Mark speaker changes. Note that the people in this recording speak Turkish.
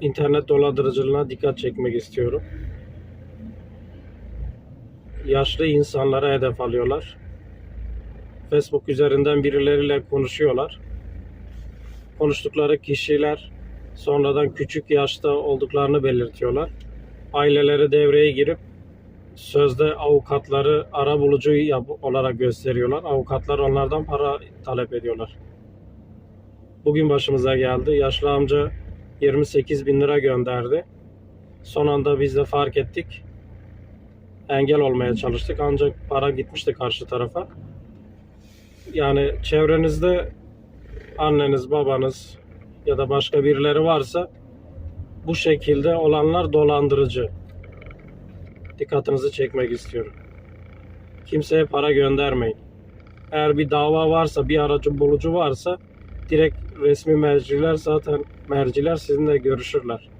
Speaker 1: İnternet dolandırıcılığına dikkat çekmek istiyorum. Yaşlı insanlara hedef alıyorlar. Facebook üzerinden birileriyle konuşuyorlar. Konuştukları kişiler sonradan küçük yaşta olduklarını belirtiyorlar. Aileleri devreye girip sözde avukatları ara bulucu olarak gösteriyorlar. Avukatlar onlardan para talep ediyorlar. Bugün başımıza geldi. Yaşlı amca 28 bin lira gönderdi. Son anda biz de fark ettik. Engel olmaya çalıştık ancak para gitmişti karşı tarafa. Yani çevrenizde anneniz, babanız ya da başka birileri varsa bu şekilde olanlar dolandırıcı. Dikkatinizi çekmek istiyorum. Kimseye para göndermeyin. Eğer bir dava varsa, bir aracı bulucu varsa direkt resmi merciler zaten merciler sizinle görüşürler.